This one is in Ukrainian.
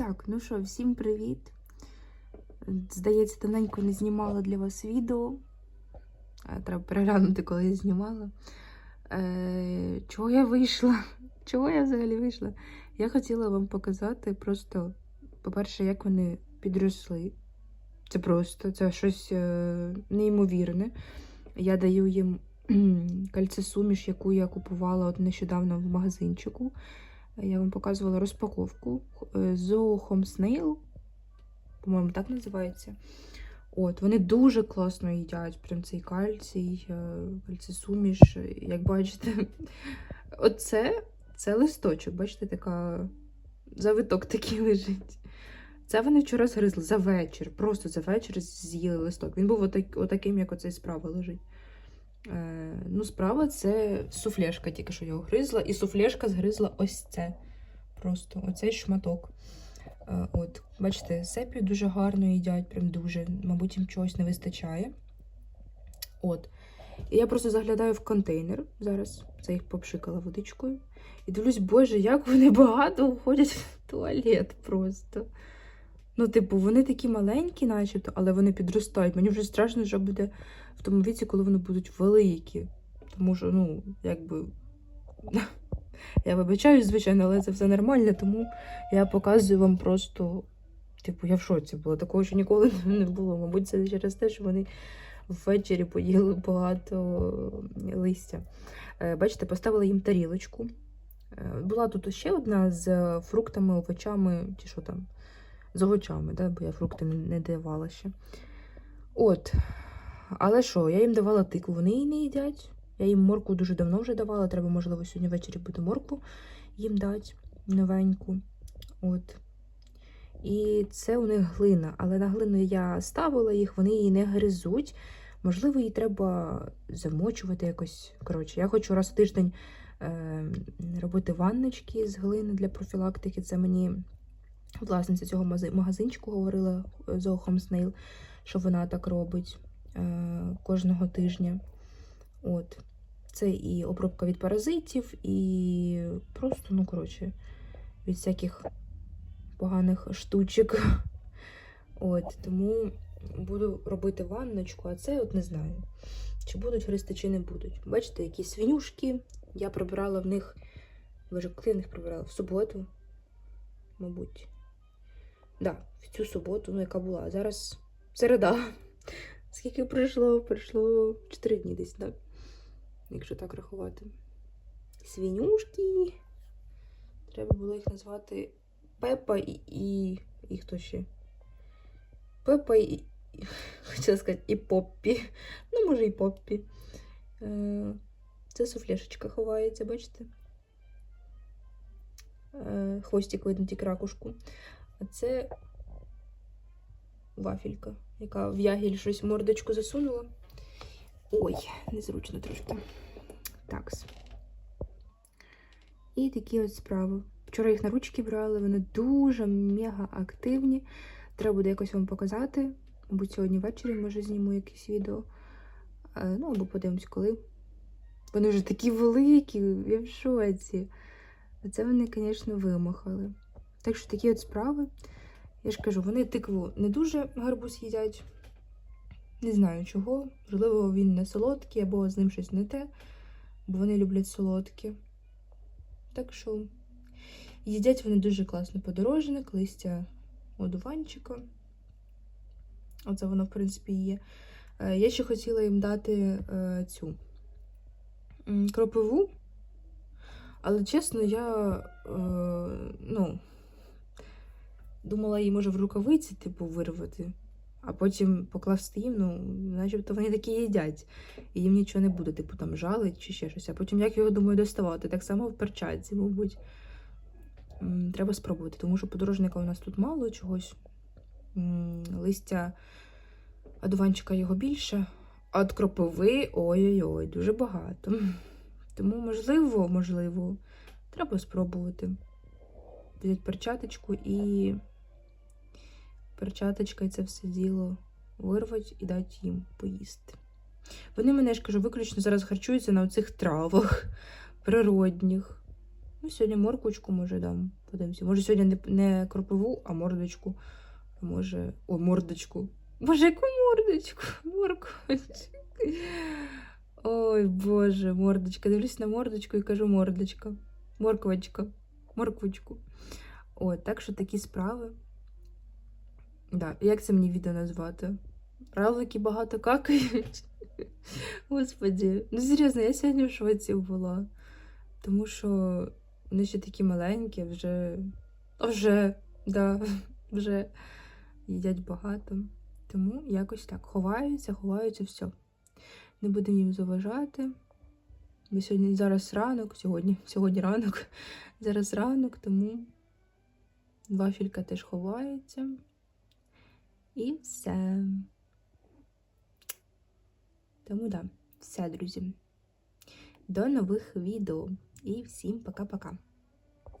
Так, ну що, всім привіт. Здається, давненько не знімала для вас відео. Е, Треба переглянути, коли я знімала. Е, чого я вийшла? Чого я взагалі вийшла? Я хотіла вам показати просто, по-перше, як вони підросли. Це просто, це щось е, неймовірне. Я даю їм кальцесуміш, яку я купувала от нещодавно в магазинчику. Я вам показувала розпаковку Zoo Home Snail, по-моєму, так називається. От, вони дуже класно їдять, прям цей кальцій, е, кальцесуміш. Як бачите, оце це листочок, бачите, така завиток такий лежить. Це вони вчора згризли за вечір, просто за вечір з'їли листок. Він був отак, отаким, як оцей справа лежить. Е, ну, справа це суфлешка, тільки що його гризла, і суфлешка згризла ось це. Просто оцей шматок. Е, от, бачите, сепію дуже гарно їдять, прям дуже. Мабуть, їм чогось не вистачає. От. І я просто заглядаю в контейнер зараз. Це їх попшикала водичкою. І дивлюсь, боже, як вони багато уходять в туалет просто. Ну, типу, вони такі маленькі, начебто, але вони підростають. Мені вже страшно, що буде в тому віці, коли вони будуть великі. Тому що, ну, якби. Я вибачаюсь, звичайно, але це все нормально, тому я показую вам просто. Типу, я в шоці була. Такого ще ніколи не було. Мабуть, це через те, що вони ввечері поїли багато листя. Е, Бачите, поставила їм тарілочку. Е, Була тут ще одна з фруктами, овочами, чи що там, з овочами, да? бо я фрукти не, давала ще. От. Але що, я їм давала тикву, вони її не їдять. Я їм моркву дуже давно вже давала. Треба, можливо, сьогодні ввечері буде моркву їм дати новеньку. От. І це у них глина. Але на глину я ставила їх, вони її не гризуть. Можливо, її треба замочувати якось. Коротше, я хочу раз в тиждень е, робити ванночки з глини для профілактики. Це мені власниця цього магазинчику говорила е, Zoo Home що вона так робить е, кожного тижня. От. Це і обробка від паразитів, і просто, ну, коротше, від всяких поганих штучок. От, тому буду робити ванночку, а це от не знаю, чи будуть гристи, чи не будуть. Бачите, які свинюшки. Я прибирала в них. Ж коли в них прибирала? В суботу, мабуть. Да, в цю суботу, ну, яка була. А зараз середа. Скільки пройшло? Пройшло 4 дні десь, так? Якщо так рахувати. Свинюшки. Треба було їх назвати Пепа і. і, і хто ще? Пепа і. і- Хотіла сказати, і Поппі. Ну, може, і Поппі. Е, Це суфлешечка ховається, бачите? Е, Хвостик видно тільки ракушку. А це вафелька, яка в ягіль щось мордочку засунула. Ой, незручно трошки. Такс. І такі от справи. Вчора їх на ручки брали, вони дуже мега активні. Треба буде якось вам показати. Мабуть, сьогодні ввечері, може, зніму якесь відео. Е, Ну, або подивимось, коли. Вони вже такі великі, я в шоці. А це вони, звісно, вимахали. Так що такі от справи. Я ж кажу, вони тикву не дуже гарбуз їдять. Не знаю чого. Можливо, він не солодкий, або з ним щось не те, бо вони люблять солодкі. Так що їдять вони дуже класно подорожник, листя одуванчика. Оце воно, в принципі, є. Е, Я ще хотіла їм дати е, цю кропиву, але чесно, я е, ну, думала її може в рукавиці, типу, вирвати, а потім покласти їм, ну, начебто вони такі їдять. І їм нічого не буде, типу там жалить чи ще щось. А потім як його думаю доставати? Так само в перчатці, мабуть. Треба спробувати, тому що подорожника у нас тут мало чогось. Листя одуванчика його більше, а от кропиви ой-ой-ой, дуже багато. Тому, можливо, можливо, треба спробувати. Взяти перчаточку і перчаточка і це все діло вирвати і дати їм поїсти. Вони мене я ж кажу, виключно зараз харчуються на оцих травах природних. Ну, сьогодні морквочку, може, дам. Подивимося. Може, сьогодні не, не кропиву, а мордочку. Може. О, мордочку. Боже, яку мордочку? Морквочку. Ой, Боже, мордочка. Дивлюсь на мордочку і кажу мордочка. Морквочка. Морквочку. От, так що такі справи. Да, як це мені відео назвати? Равлики багато какають. Господі, ну серйозно, я сьогодні в шоці була. Тому що вони ще такі маленькі, вже. Вже, да, вже їдять багато. Тому якось так. Ховаються, ховаються, все. Не будемо їм заважати. Бо сьогодні зараз ранок, сьогодні, сьогодні ранок, зараз ранок, тому вафелька теж ховається. І все. Тому да, все, друзі. До нових відео. І всім пока-пока.